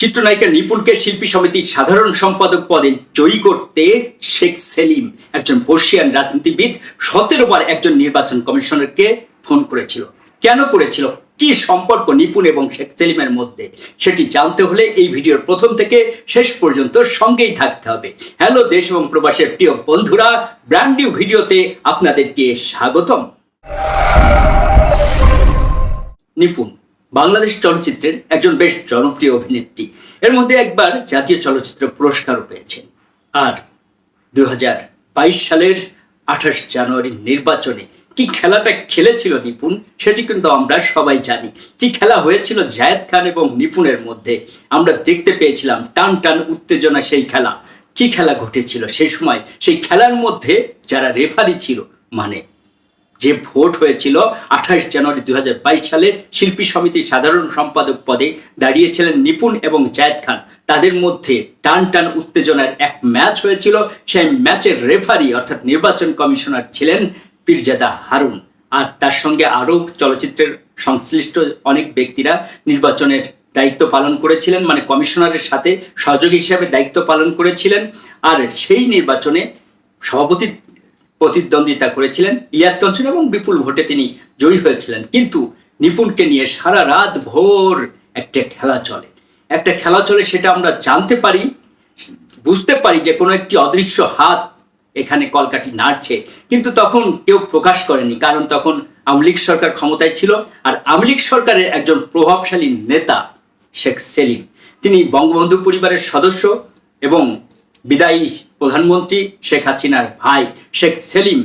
চিত্রনায়িকা নিপুণকে শিল্পী সমিতির সাধারণ সম্পাদক পদে জয়ী করতে শেখ সেলিম একজন বর্ষিয়ান রাজনীতিবিদ সতেরো বার একজন নির্বাচন কমিশনারকে ফোন করেছিল। কেন করেছিল? কি সম্পর্ক নিপুণ এবং শেখ সেলিমের মধ্যে? সেটি জানতে হলে এই ভিডিওর প্রথম থেকে শেষ পর্যন্ত সঙ্গেই থাকতে হবে। হ্যালো দেশ এবং প্রবাসের প্রিয় বন্ধুরা ব্র্যান্ড নিউ ভিডিওতে আপনাদেরকে স্বাগতম। নিপুণ বাংলাদেশ চলচ্চিত্রের একজন বেশ জনপ্রিয় অভিনেত্রী। এর মধ্যে একবার জাতীয় চলচ্চিত্র পুরস্কারও পেয়েছেন। আর দু হাজার বাইশ সালের আঠাশ জানুয়ারির নির্বাচনে কি খেলাটা খেলেছিল নিপুণ, সেটি কিন্তু আমরা সবাই জানি। কি খেলা হয়েছিল জায়েদ খান এবং নিপুণের মধ্যে? আমরা দেখতে পেয়েছিলাম টান টান উত্তেজনা সেই খেলা। কি খেলা ঘটেছিল সেই সময়? সেই খেলার মধ্যে যারা রেফারি ছিল মানে যে ভোট হয়েছিল আঠাশ জানুয়ারি দু হাজার বাইশ সালে, শিল্পী সমিতির সাধারণ সম্পাদক পদে দাঁড়িয়েছিলেন নিপুণ এবং জায়েদ খান। তাদের মধ্যে টান টান উত্তেজনার এক ম্যাচ হয়েছিল, সেই ম্যাচের রেফারি অর্থাৎ নির্বাচন কমিশনার ছিলেন পীরজাদা হারুন। আর তার সঙ্গে আরও চলচ্চিত্রের সংশ্লিষ্ট অনেক ব্যক্তিরা নির্বাচনের দায়িত্ব পালন করেছিলেন মানে কমিশনারের সাথে সহযোগী হিসাবে দায়িত্ব পালন করেছিলেন। আর সেই নির্বাচনে সভাপতি প্রতিদ্বন্দ্বিতা করেছিলেন ইলিয়াস কাঞ্চন এবং বিপুল ভোটে তিনি জয়ী হয়েছিলেন। কিন্তু নিপুণকে নিয়ে সারা রাত ভোর একটা খেলা চলে। একটা খেলা চলে সেটা আমরা জানতে পারি, বুঝতে পারি যে কোনো একটি অদৃশ্য হাত এখানে কলকাঠি নাড়ছে। কিন্তু তখন কেউ প্রকাশ করেনি, কারণ তখন আওয়ামী লীগ সরকার ক্ষমতায় ছিল আর আওয়ামী সরকারের একজন প্রভাবশালী নেতা শেখ সেলিম। তিনি বঙ্গবন্ধু পরিবারের সদস্য এবং বিদায়ী প্রধানমন্ত্রী শেখ হাসিনার ভাই শেখ সেলিম।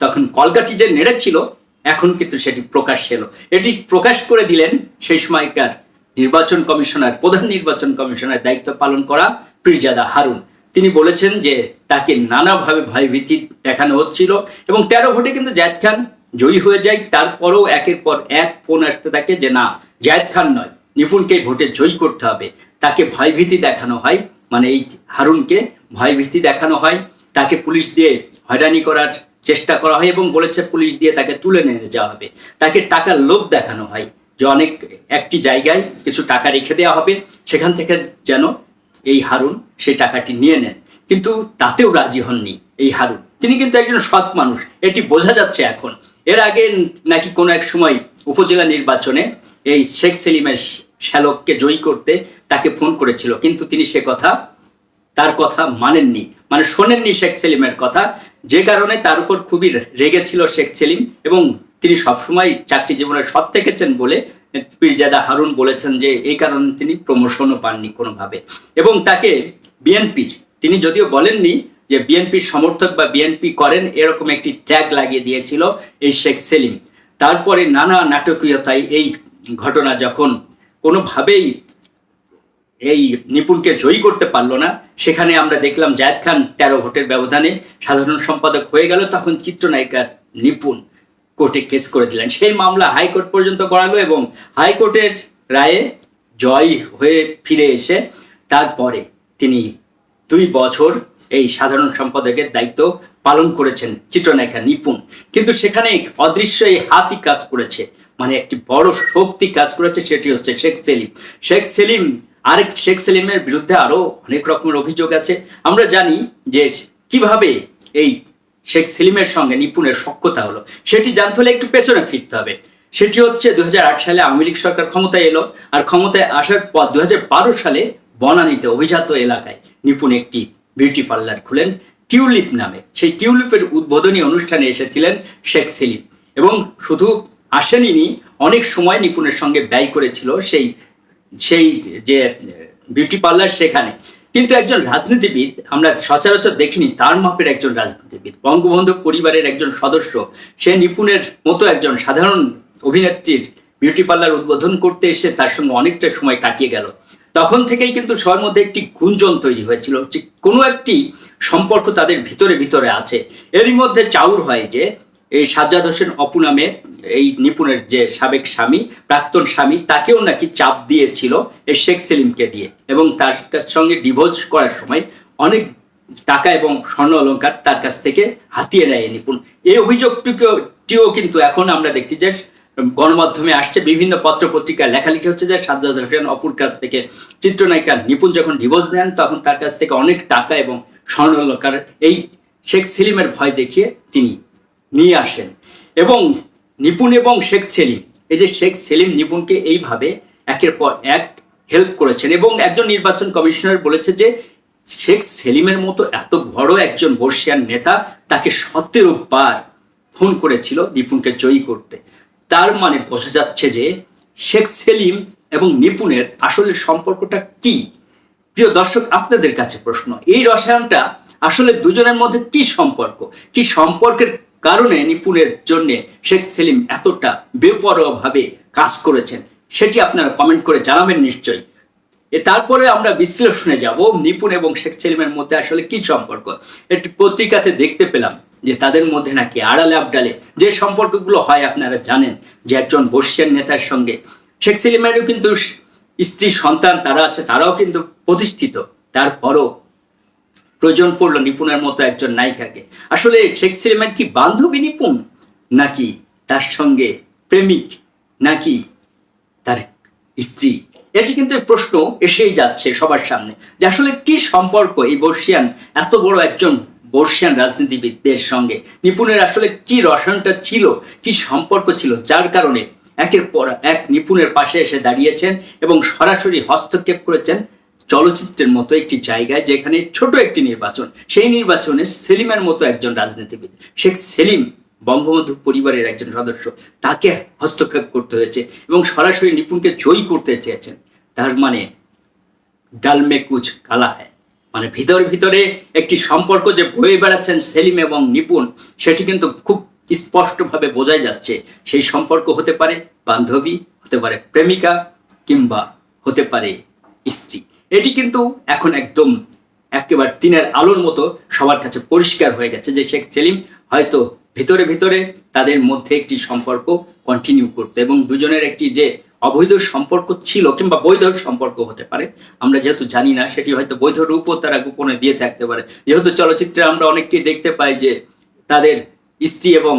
তখন কলকাঠি যে নেড়েছিল এখন কিন্তু সেটি প্রকাশ এলো। এটি প্রকাশ করে দিলেন সেই সময়কার নির্বাচন কমিশনার, প্রধান নির্বাচন কমিশনার দায়িত্ব পালন করা পীরজাদা হারুন। তিনি বলেছেন যে তাকে নানাভাবে ভয়ভীতি দেখানো হচ্ছিল এবং তেরো ভোটে কিন্তু জায়দ খান জয়ী হয়ে যায়। তারপরেও একের পর এক ফোন আসতে থাকে যে, না, জায়দ খান নয়, নিপুণকে ভোটে জয়ী করতে হবে। তাকে ভয়ভীতি দেখানো হয় মানে এই হারুনকে ভয়ভীতি দেখানো হয়, তাকে পুলিশ দিয়ে হয়রানি করার চেষ্টা করা হয় এবং বলেছে পুলিশ দিয়ে তাকে তুলে নিয়ে যাওয়া হবে। তাকে টাকার লোভ দেখানো হয় যে অনেক একটি জায়গায় কিছু টাকা রেখে দেওয়া হবে, সেখান থেকে যেন এই হারুন সেই টাকাটি নিয়ে নেন। কিন্তু তাতেও রাজি হননি এই হারুন। তিনি কিন্তু একজন সৎ মানুষ, এটি বোঝা যাচ্ছে এখন। এর আগে নাকি কোনো এক সময় উপজেলা নির্বাচনে এই শেখ সেলিমের শ্যালককে জয়ী করতে তাকে ফোন করেছিল। কিন্তু তিনি সে কথা, তার কথা মানেননি। মানে শোনেননি শেখ সেলিমের কথা। যে কারণে তার উপর খুবই রেগেছিল শেখ সেলিম এবং তিনি সবসময় চাকরি জীবনে সৎ থেকেছেন বলে পীরজাদা হারুন বলেছেন যে, এই কারণে তিনি প্রমোশনও পাননি কোনোভাবে। এবং তাকে বিএনপির তিনি যদিও বলেননি যে বিএনপির সমর্থক বা বিএনপি করেন, এরকম একটি ট্যাগ লাগিয়ে দিয়েছিল এই শেখ সেলিম। তারপরে নানা নাটকীয়তায় এই ঘটনা যখন কোনোভাবেই এই নিপুণকে জয়ী করতে পারল না। সেখানে আমরা দেখলাম জায়দ খান তেরো ভোটের ব্যবধানে সাধারণ সম্পাদক হয়ে গেল, তখন চিত্রনায়িকা নিপুণ কোর্টে কেস করে দিলেন। সেই মামলা হাইকোর্ট পর্যন্ত গড়ালো এবং হাইকোর্টের রায়ে জয় হয়ে ফিরে এসে তারপরে তিনি দুই বছর এই সাধারণ সম্পাদকের দায়িত্ব পালন করেছেন চিত্রনায়িকা নিপুণ। কিন্তু সেখানে অদৃশ্য এই হাতই কাজ করেছে। মানে একটি বড় শক্তি কাজ করেছে সেটি হচ্ছে শেখ সেলিম। শেখ সেলিম, আরেক শেখ সেলিমের বিরুদ্ধে আরও অনেক রকমের অভিযোগ আছে। আমরা জানি যে কীভাবে এই শেখ সেলিমের সঙ্গে নিপুণের সক্ষতা হলো। সেটি জানতে হলে একটু পেছনে ফিরতে হবে। সেটি হচ্ছে দুই হাজার আট সালে আওয়ামী লীগ সরকার ক্ষমতায় এলো আর ক্ষমতায় আসার পর দু হাজার বারো সালে বনানীতে অভিজাত এলাকায় নিপুণ একটি বিউটি পার্লার খুলেন টিউলিপ নামে। সেই টিউলিপের উদ্বোধনী অনুষ্ঠানে এসেছিলেন শেখ সেলিম। এবং শুধু আসেনি অনেক সময় নিপুণের সঙ্গে ব্যয় করেছিল সেই সেই যে বিউটি পার্লার সেখানে। কিন্তু একজন রাজনীতিবিদ, আমরা সচরাচর দেখিনি, তার মাপের একজন রাজনীতিবিদ, বঙ্গবন্ধু পরিবারের একজন সদস্য, সে নিপুণের মতো একজন সাধারণ অভিনেত্রীর বিউটি পার্লার উদ্বোধন করতে এসে তার সঙ্গে অনেকটা সময় কাটিয়ে গেল। তখন থেকেই কিন্তু সবার মধ্যে একটি গুঞ্জন তৈরি হয়েছিল যে কোনো একটি সম্পর্ক তাদের ভিতরে ভিতরে আছে। এরই মধ্যে চাউর হয় যে এই সাজ্জাদ হোসেন অপু নামে এই নিপুণের যে সাবেক স্বামী, প্রাক্তন স্বামী, তাকেও নাকি চাপ দিয়েছিল এই শেখ সেলিমকে দিয়ে। এবং তার সঙ্গে ডিভোর্স করার সময় অনেক টাকা এবং স্বর্ণ অলঙ্কার তার কাছ থেকে হাতিয়ে নেয় নিপুণ। এই অভিযোগটিকেও টিও কিন্তু এখন আমরা দেখছি যে গণমাধ্যমে আসছে, বিভিন্ন পত্র পত্রিকায় লেখালেখি হচ্ছে যে সাজ্জাদ হোসেন অপুর কাছ থেকে চিত্রনায়িকা নিপুণ যখন ডিভোর্স নেন, তখন তার কাছ থেকে অনেক টাকা এবং স্বর্ণলকার এই শেখ সেলিমের ভয় দেখিয়ে তিনি নিয়ে আসেন। এবং নিপুণ এবং শেখ সেলিম, এই যে শেখ সেলিম নিপুণকে এইভাবে একের পর এক হেল্প করেছেন এবং একজন নির্বাচন কমিশনার বলেছে যে শেখ সেলিমের মতো এত বড় একজন বর্ষিয়ান নেতা তাকে সতেরো বার ফোন করেছিল নিপুণকে জয়ী করতে। তার মানে বোঝা যাচ্ছে যে শেখ সেলিম এবং নিপুণের আসলে সম্পর্কটা কি? প্রিয় দর্শক, আপনাদের কাছে প্রশ্ন, এই রসায়নটা আসলে দুজনের মধ্যে কি সম্পর্ক? কি সম্পর্কের কারণে নিপুণের জন্য শেখ সেলিম এতটা বেপরোয়াভাবে কাজ করেছেন, সেটি আপনারা কমেন্ট করে জানাবেন নিশ্চয়ই। তারপরে আমরা বিশ্লেষণে যাব নিপুণ এবং শেখ সেলিমের মধ্যে আসলে কি সম্পর্ক। একটি পত্রিকাতে দেখতে পেলাম যে তাদের মধ্যে নাকি আড়ালে আবডালে যে সম্পর্কগুলো হয় আপনারা জানেন যে একজন বর্ষিয়ান নেতার সঙ্গে। শেখ সেলিমেরও কিন্তু স্ত্রী সন্তান তারা আছে, তারাও কিন্তু প্রতিষ্ঠিত। তারপরও প্রয়োজন পড়ল নিপুণের মতো একজন নায়িকাকে। আসলে শেখ কি বান্ধবী নিপুণ? নাকি তার সঙ্গে প্রেমিক? নাকি তার স্ত্রী? এটি কিন্তু প্রশ্ন এসেই যাচ্ছে সবার সামনে যে আসলে কি সম্পর্ক এই বর্ষিয়ান, এত বড় একজন বর্ষিয়ান রাজনীতিবিদদের সঙ্গে? নিপুণের আসলে কি রসায়নটা ছিল? কি সম্পর্ক ছিল? যার কারণে একের পর এক নিপুণের পাশে এসে দাঁড়িয়েছেন এবং সরাসরি হস্তক্ষেপ করেছেন চলচ্চিত্রের মতো একটি জায়গায় যেখানে ছোট একটি নির্বাচন। সেই নির্বাচনে সেলিমের মতো একজন রাজনীতিবিদ, শেখ সেলিম বঙ্গবন্ধু পরিবারের একজন সদস্য, তাকে হস্তক্ষেপ করতে হয়েছে এবং সরাসরি নিপুণকে জয়ী করতে চেয়েছেন। তার মানে ডালমে কুচ কালা হয় মানে ভিতরে ভিতরে একটি সম্পর্ক যে বয়ে বেড়াচ্ছেন সেলিম এবং নিপুণ, সেটি কিন্তু খুব স্পষ্টভাবে বোঝাই যাচ্ছে। সেই সম্পর্ক হতে পারে বান্ধবী, হতে পারে প্রেমিকা কিংবা হতে পারে স্ত্রী। এটি কিন্তু এখন একদম একেবারে দিনের আলোর মতো সবার কাছে পরিষ্কার হয়ে গেছে যে শেখ সেলিম হয়তো ভিতরে ভিতরে তাদের মধ্যে একটি সম্পর্ক কন্টিনিউ করতে এবং দুজনের একটি যে অবৈধ সম্পর্ক ছিল কিংবা বৈধ সম্পর্ক হতে পারে, আমরা যেহেতু জানি না, সেটি হয়তো বৈধ রূপও তারা গোপনে দিয়ে থাকতে পারে। যেহেতু চলচ্চিত্রে আমরা অনেককেই দেখতে পাই যে তাদের স্ত্রী এবং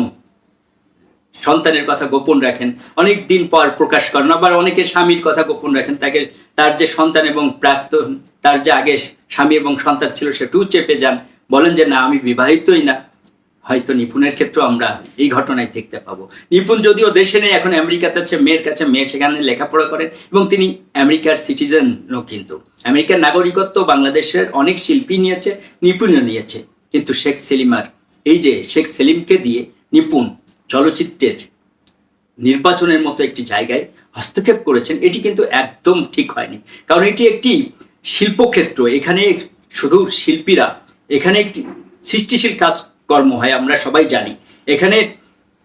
সন্তানের কথা গোপন রাখেন অনেক দিন পর প্রকাশ করেন, আবার অনেকে স্বামীর কথা গোপন রাখেন, তাকে তার যে সন্তান এবং প্রাক্তন, তার যে আগে স্বামী এবং সন্তান ছিল সেটুও চেপে যান। বলেন যে, না, আমি বিবাহিতই না। হয়তো নিপুণের ক্ষেত্রেও আমরা এই ঘটনায় দেখতে পাবো। নিপুণ যদিও দেশে নেই, এখন আমেরিকাতে আছে, মেয়ের কাছে মেয়ে সেখানে লেখাপড়া করেন এবং তিনি আমেরিকার সিটিজেনও কিন্তু। আমেরিকার নাগরিকত্ব বাংলাদেশের অনেক শিল্পী নিয়েছে, নিপুণও নিয়েছে। কিন্তু শেখ সেলিমার, এই যে শেখ সেলিমকে দিয়ে নিপুণ চলচ্চিত্রের নির্বাচনের মতো একটি জায়গায় হস্তক্ষেপ করেছেন, এটি কিন্তু একদম ঠিক হয়নি। কারণ এটি একটি শিল্পক্ষেত্র, এখানে শুধু শিল্পীরা, এখানে একটি সৃষ্টিশীল কাজকর্ম হয়, আমরা সবাই জানি। এখানে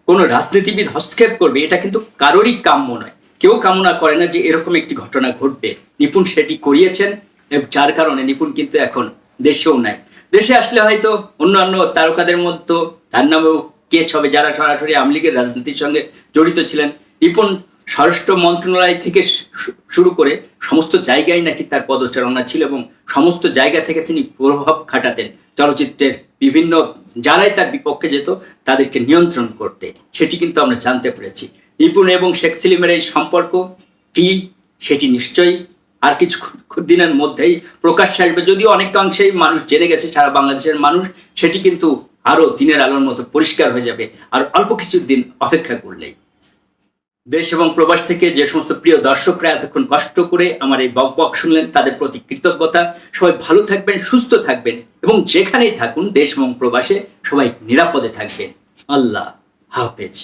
কোনো রাজনীতিবিদ হস্তক্ষেপ করবে, এটা কিন্তু কারোরই কাম্য নয়। কেউ কামনা করে না যে এরকম একটি ঘটনা ঘটবে। নিপুণ সেটি করিয়েছেন, এবং যার কারণে নিপুণ কিন্তু এখন দেশেও নাই। দেশে আসলে হয়তো অন্যান্য তারকাদের মধ্যে তার নামেও কেচ হবে, যারা সরাসরি আওয়ামী লীগের রাজনীতির সঙ্গে জড়িত ছিলেন। রিপন স্বরাষ্ট্র মন্ত্রণালয় থেকে শুরু করে সমস্ত জায়গায় নাকি তার পদচারণা ছিল এবং সমস্ত জায়গা থেকে তিনি প্রভাব খাটাতেন। চলচ্চিত্রের বিভিন্ন যারাই তার বিপক্ষে যেত, তাদেরকে নিয়ন্ত্রণ করতে। সেটি কিন্তু আমরা জানতে পেরেছি। নিপুণ এবং শেখ সেলিমের এই সম্পর্ক কি, সেটি নিশ্চয়ই আর কিছু দিনের মধ্যেই প্রকাশ্যে আসবে। যদিও অনেকাংশেই মানুষ জেনে গেছে, সারা বাংলাদেশের মানুষ, সেটি কিন্তু আরও দিনের আলোর মতো পরিষ্কার হয়ে যাবে। আর অল্প কিছু দিন অপেক্ষা করলেই। দেশ এবং প্রবাস থেকে যে সমস্ত প্রিয় দর্শকরা এতক্ষণ কষ্ট করে আমার এই বক বক শুনলেন, তাদের প্রতি কৃতজ্ঞতা। সবাই ভালো থাকবেন, সুস্থ থাকবেন এবং যেখানেই থাকুন, দেশ এবং প্রবাসে সবাই নিরাপদে থাকবেন। আল্লাহ হাফেজ।